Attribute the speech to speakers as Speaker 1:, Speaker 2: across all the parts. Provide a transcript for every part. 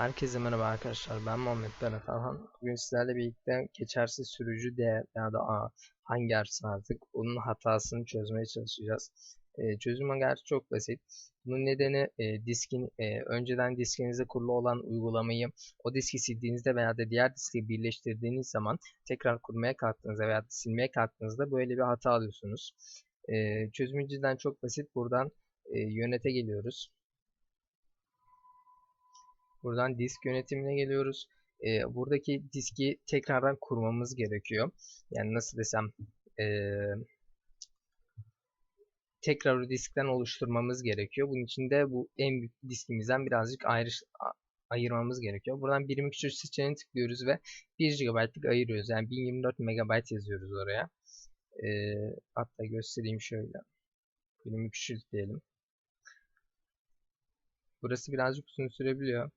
Speaker 1: Herkese merhaba arkadaşlar. Ben Muhammed Berat Arhan. Bugün sizlerle birlikte geçersiz sürücü değer ya da A, hangi arsa artık onun hatasını çözmeye çalışacağız. E, çözümü gerçi çok basit. Bunun nedeni e, diskin e, önceden diskinizde kurulu olan uygulamayı o diski sildiğinizde veya da diğer diski birleştirdiğiniz zaman tekrar kurmaya kalktığınızda veya da silmeye kalktığınızda böyle bir hata alıyorsunuz. E, çözümü cidden çok basit. Buradan e, yönete geliyoruz. Buradan disk yönetimine geliyoruz. Ee, buradaki diski tekrardan kurmamız gerekiyor. Yani nasıl desem ee, tekrar o diskten oluşturmamız gerekiyor. Bunun için de bu en büyük diskimizden birazcık ayrı, ayırmamız gerekiyor. Buradan birim küçük seçeneğine tıklıyoruz ve 1 GB'lık ayırıyoruz. Yani 1024 MB yazıyoruz oraya. Ee, hatta göstereyim şöyle. Birimi küçült diyelim. Burası birazcık uzun sürebiliyor.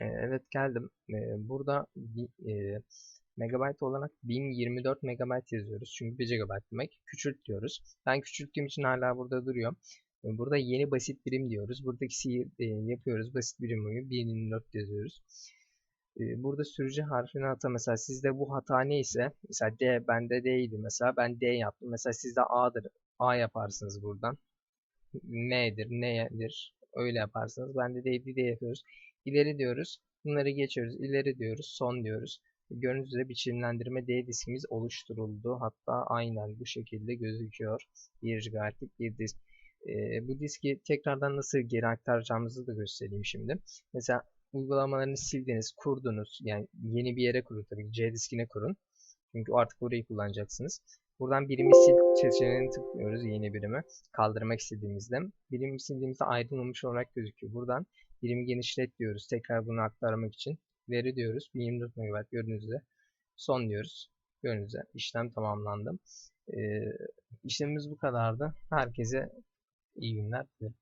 Speaker 1: Ee, evet geldim. Ee, burada e, megabayt olarak 1024 megabayt yazıyoruz. Çünkü 1 GB demek. Küçült diyoruz. Ben küçülttüğüm için hala burada duruyor. Ee, burada yeni basit birim diyoruz. Buradaki e, yapıyoruz. Basit birim boyu 1024 yazıyoruz. Burada sürücü harfini hata mesela sizde bu hata neyse mesela D bende D'ydi mesela ben D yaptım. Mesela sizde A'dır. A yaparsınız buradan. N'dir, N'dir. Öyle yaparsınız. Ben de D'ydi D yapıyoruz. İleri diyoruz. Bunları geçiyoruz. İleri diyoruz. Son diyoruz. Gördüğünüz üzere biçimlendirme D diskimiz oluşturuldu. Hatta aynen bu şekilde gözüküyor. 1 GB'lik bir disk. Ee, bu diski tekrardan nasıl geri aktaracağımızı da göstereyim şimdi. Mesela uygulamalarını sildiniz, kurdunuz. Yani yeni bir yere kurun tabii. C diskine kurun. Çünkü artık orayı kullanacaksınız. Buradan birimi sil seçeneğini tıklıyoruz yeni birimi kaldırmak istediğimizde. Birimi sildiğimizde aydınlanmış olarak gözüküyor. Buradan birimi genişlet diyoruz. Tekrar bunu aktarmak için. Veri diyoruz. 1024 MB gördüğünüz üzere. Son diyoruz. Gördüğünüz üzere işlem tamamlandı. Ee, işlemimiz bu kadardı. Herkese iyi günler dilerim.